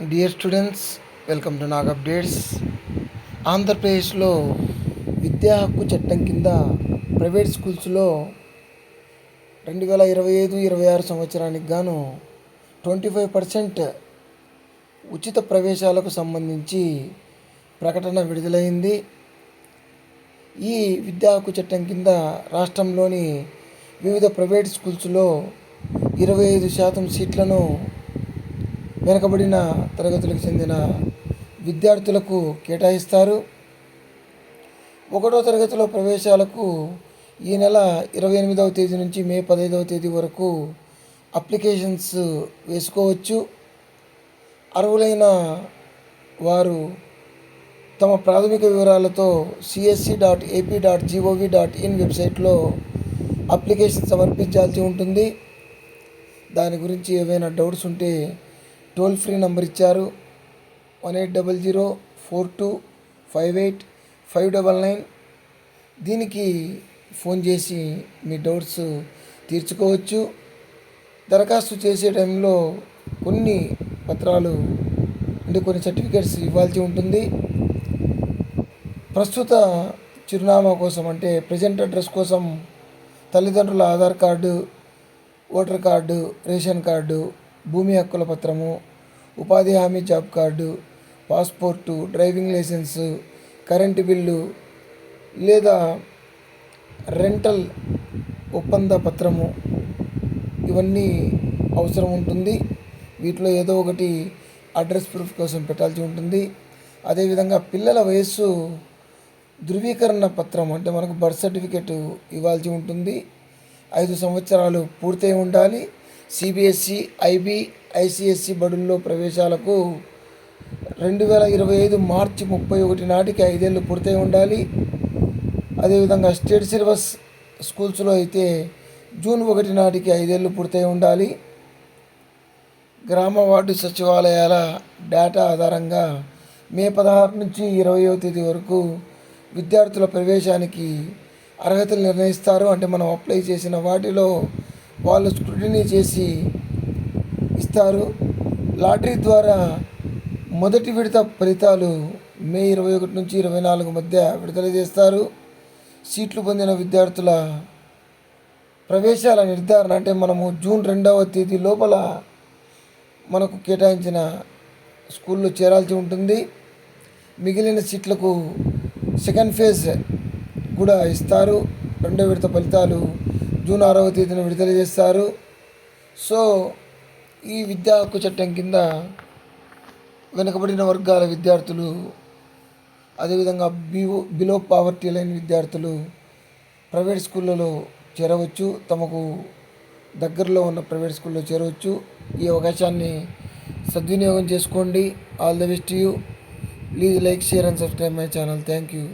Dear students welcome to Nag updates ఆంధ్రప్రదేశ్లో విద్యా హక్కు చట్టం కింద ప్రైవేట్ స్కూల్స్లో రెండు వేల ఇరవై ఐదు ఇరవై ఆరు సంవత్సరానికి గాను ట్వంటీ ఫైవ్ పర్సెంట్ ఉచిత ప్రవేశాలకు సంబంధించి ప్రకటన విడుదలైంది. ఈ విద్యా హక్కు చట్టం కింద రాష్ట్రంలోని వివిధ ప్రైవేట్ స్కూల్స్లో ఇరవై ఐదు శాతం సీట్లను వెనుకబడిన తరగతులకు చెందిన విద్యార్థులకు కేటాయిస్తారు. ఒకటో తరగతిలో ప్రవేశాలకు ఈ నెల ఇరవై ఎనిమిదవ తేదీ నుంచి మే పదహైదవ తేదీ వరకు అప్లికేషన్స్ వేసుకోవచ్చు. అర్హులైన వారు తమ ప్రాథమిక వివరాలతో CSC dot AP dot GOV dot in వెబ్సైట్లో అప్లికేషన్ సమర్పించాల్సి ఉంటుంది. దాని గురించి ఏవైనా డౌట్స్ ఉంటే టోల్ ఫ్రీ నంబర్ ఇచ్చారు. One eight double zero four two five eight five double nine. దీనికి ఫోన్ చేసి మీ డౌట్స్ తీర్చుకోవచ్చు. దరఖాస్తు చేసే టైంలో కొన్ని పత్రాలు అంటే కొన్ని సర్టిఫికేట్స్ ఇవ్వాల్సి ఉంటుంది. ప్రస్తుత చిరునామా కోసం అంటే ప్రజెంట్ అడ్రస్ కోసం తల్లిదండ్రుల Aadhaar card voter card ration card భూమి హక్కుల పత్రము ఉపాధి హామీ job card passport driving licence current bill లేదా రెంటల్ ఒప్పంద పత్రము ఇవన్నీ అవసరం ఉంటుంది. వీటిలో ఏదో ఒకటి అడ్రస్ ప్రూఫ్ కోసం పెట్టాల్సి ఉంటుంది. అదేవిధంగా పిల్లల వయస్సు ధృవీకరణ పత్రం అంటే మనకు బర్త్ సర్టిఫికేట్ ఇవ్వాల్సి ఉంటుంది. ఐదు సంవత్సరాలు పూర్తయి ఉండాలి. సిబిఎస్ఈ ఐబీ ఐసిఎస్సి బడుల్లో ప్రవేశాలకు రెండు వేల ఇరవై ఐదు మార్చి ముప్పై ఒకటి నాటికి ఐదేళ్ళు పూర్తయి ఉండాలి. అదేవిధంగా స్టేట్ సిలబస్ స్కూల్స్లో అయితే జూన్ ఒకటి నాటికి ఐదేళ్ళు పూర్తయి ఉండాలి. గ్రామ వార్డు సచివాలయాల డేటా ఆధారంగా మే పదహారు నుంచి ఇరవయో తేదీ వరకు విద్యార్థుల ప్రవేశానికి అర్హతలు నిర్ణయిస్తారు. అంటే మనం అప్లై చేసిన వాటిలో వాళ్ళు స్క్రూటినీ చేసి ఇస్తారు. లాటరీ ద్వారా మొదటి విడత ఫలితాలు మే ఇరవై ఒకటి నుంచి ఇరవై నాలుగు మధ్య విడుదల చేస్తారు. సీట్లు పొందిన విద్యార్థుల ప్రవేశాల నిర్ధారణ అంటే మనము జూన్ రెండవ తేదీ లోపల మనకు కేటాయించిన స్కూల్లో చేరాల్సి ఉంటుంది. మిగిలిన సీట్లకు సెకండ్ ఫేజ్ కూడా ఇస్తారు. రెండో విడత ఫలితాలు జూన్ ఆరవ తేదీన విడుదల చేస్తారు. సో ఈ విద్యా హక్కు చట్టం కింద వెనుకబడిన వర్గాల విద్యార్థులు అదేవిధంగా బిఓ బిలో పావర్టీ లైన్ విద్యార్థులు ప్రైవేట్ స్కూళ్ళలో చేరవచ్చు. తమకు దగ్గరలో ఉన్న ప్రైవేట్ స్కూల్లో చేరవచ్చు. ఈ అవకాశాన్ని సద్వినియోగం చేసుకోండి. All the best you. Please like share and subscribe my channel. Thank you.